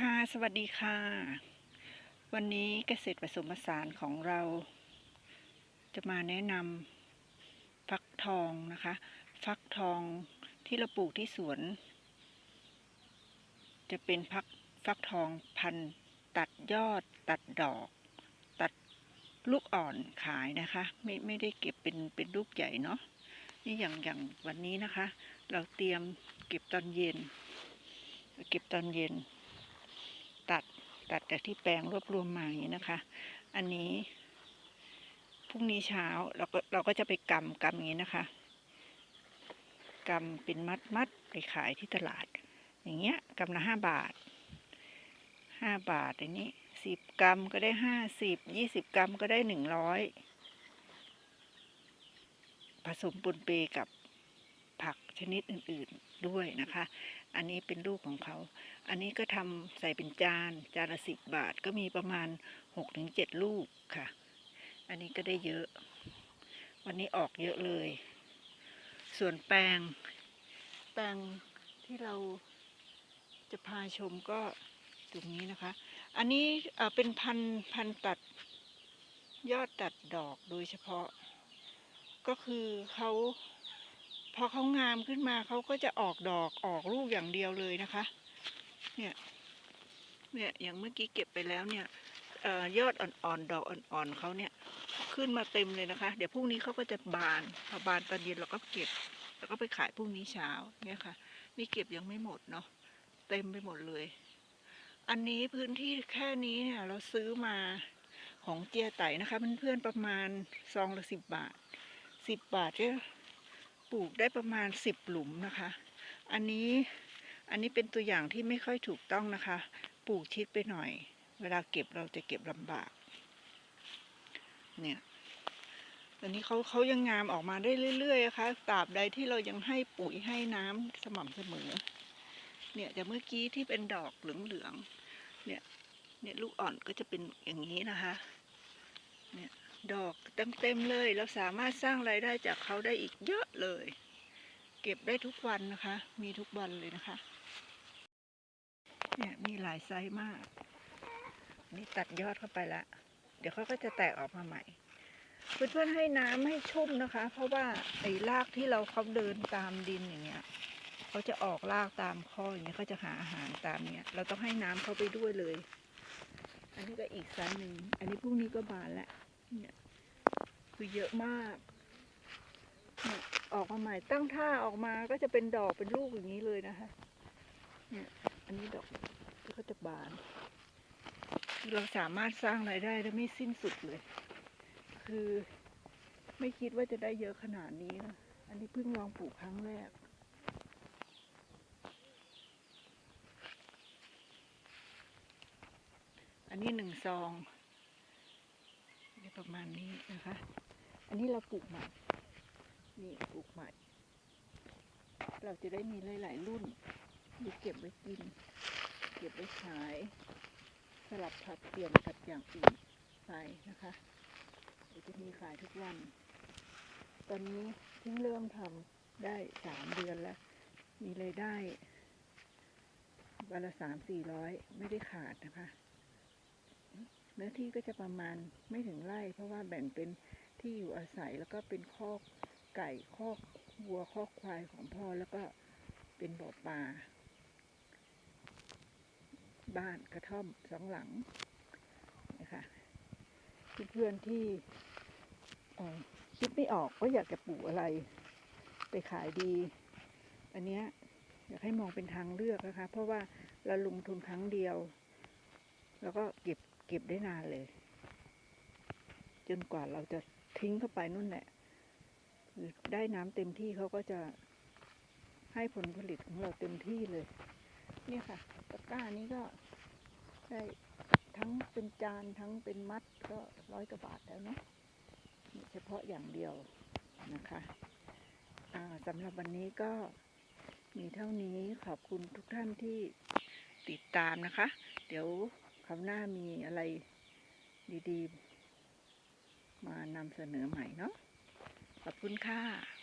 ค่ะสวัสดีค่ะ วันนี้เกษตรผสมผสานของเรา จะมาแนะนำฟักทองนะคะ ฟักทองที่เราปลูกที่สวน จะเป็นพักฟักทองพันตัดยอดตัดดอก ตัดลูกอ่อนขายนะคะ ไม่ไม่ได้เก็บเป็นเป็นลูกใหญ่เนาะนี่อย่างอย่างวันนี้นะคะ เราเตรียมเก็บตอนเย็น เก็บตอนเย็น ตัดตัดจากที่แปลงรวบรวมมาอย่างนี้นะคะ อันนี้พรุ่งนี้เช้าเราก็เราก็จะไปกำกำอย่างนี้นะคะกำเป็นมัดมัดไปขายที่ตลาด อย่างเงี้ยกำละห้าบาทห้าบาทอันนี้สิบกรัมก็ได้ห้าสิบยี่สิบกรัมก็ได้หนึ่งร้อยผสมปนเปกับ ผักชนิดอื่นๆด้วยนะคะ อันนี้เป็นลูกของเขา อันนี้ก็ทำใส่เป็นจาน จานละสิบบาทก็มีประมาณหกถึงเจ็ดลูกค่ะ อันนี้ก็ได้เยอะ วันนี้ออกเยอะเลย ส่วนแปลง แปลงที่เราจะพาชมก็ตรงนี้นะคะ อันนี้เป็นพันพันตัดยอดตัดดอกโดยเฉพาะ ก็คือเขา พอเขางามขึ้นมาเขาก็จะออกดอกออกลูกอย่างเดียวเลยนะคะ เนี่ย เนี่ย อย่างเมื่อกี้เก็บไปแล้วเนี่ยออยอดอ่อนๆ ดอกอ่อนๆเขาเนี่ย ขึ้นมาเต็มเลยนะคะ เดี๋ยวพรุ่งนี้เขาก็จะบานพอบานตอนเย็นเราก็เก็บ แล้วก็ไปขายพรุ่งนี้เช้าเนี่ยค่ะ นี่เก็บยังไม่หมดเนาะเต็มไปหมดเลย อันนี้พื้นที่แค่นี้เนี่ย เราซื้อมาของเจียไตนะคะเพื่อนๆประมาณซองละสิบบาทสิบบาทก็ ปลูกได้ประมาณสิบหลุมนะคะ อันนี้อันนี้เป็นตัวอย่างที่ไม่ค่อยถูกต้องนะคะ ปลูกชิดไปหน่อย เวลาเก็บเราจะเก็บลำบาก เนี่ยตอนนี้เขาเขายังงามออกมาได้เรื่อยๆนะคะตราบใดที่เรายังให้ปุ๋ยให้น้ำสม่ำเสมอ เนี่ยจากเมื่อกี้ที่เป็นดอกเหลืองๆเนี่ยเนี่ยลูกอ่อนก็จะเป็นอย่างนี้นะคะ เนี่ย ดอกเต็มๆเลย เราสามารถสร้างรายได้จากเขาได้อีกเยอะเลย เก็บได้ทุกวันนะคะ มีทุกวันเลยนะคะ เนี่ยมีหลายไซส์มาก นี่ตัดยอดเข้าไปละ เดี๋ยวเขาก็จะแตกออกมาใหม่ เพื่อนๆให้น้ำให้ชุ่มนะคะ เพราะว่าไอ้รากที่เราเขาเดินตามดินอย่างเงี้ยเขาจะออกรากตามข้ออย่างเงี้ยเขาจะหาอาหารตามเนี้ย เราต้องให้น้ำเขาไปด้วยเลย อันนี้ก็อีกไซส์หนึ่ง อันนี้พรุ่งนี้ก็บานแล้ว เนี่ยคือเยอะมากเนี่ยออกมาใหม่ตั้งท่าออกมาก็จะเป็นดอกเป็นลูกอย่างนี้เลยนะคะเนี่ยอันนี้ดอกก็จะบาน เราสามารถสร้างรายได้ได้ไม่สิ้นสุดเลย คือไม่คิดว่าจะได้เยอะขนาดนี้นะอันนี้เพิ่งลองปลูกครั้งแรกอันนี้หนึ่งซอง ประมาณนี้นะคะ อันนี้เราปลูกใหม่ นี่ปลูกใหม่ เราจะได้มีหลาย ๆ รุ่นมีเก็บไว้กิน เก็บไว้ขาย สลับผัดเปลี่ยนกับอย่างอื่นไปนะคะเดี๋ยวจะมีขายทุกวัน ตอนนี้เพิ่งเริ่มทำได้สามเดือนแล้ว มีรายได้วันละสามสี่ร้อยไม่ได้ขาดนะคะ เนื้อที่ก็จะประมาณไม่ถึงไร่ เพราะว่าแบ่งเป็นที่อยู่อาศัยแล้วก็เป็นคอกไก่คอกวัวคอกควายของพ่อแล้วก็เป็นบ่อปลาบ้านกระท่อมสองหลังนะคะเพื่อนที่คิดไม่ออกว่าอยากจะปลูกอะไร ไปขายดี อันเนี้ยอยากให้มองเป็นทางเลือกนะคะ เพราะว่าเราลงทุนครั้งเดียว แล้วก็เก็บ ก็บได้นานเลย จนกว่าเราจะทิ้งเข้าไปนู่นแหละคือได้น้ำเต็มที่เขาก็จะให้ผลผลิตของเราเต็มที่เลย เนี่ยค่ะตะกร้านี้ก็ได้ทั้งเป็นจานทั้งเป็นมัดก็ร้อยกว่าบาทแล้วเนาะเฉพาะอย่างเดียวนะคะสำหรับวันนี้ก็มีเท่านี้ขอบคุณทุกท่านที่ติดตามนะคะ เดี๋ยว ราวหน้ามีอะไรดีๆ มานำเสนอใหม่เนาะขอบคุณค่ะ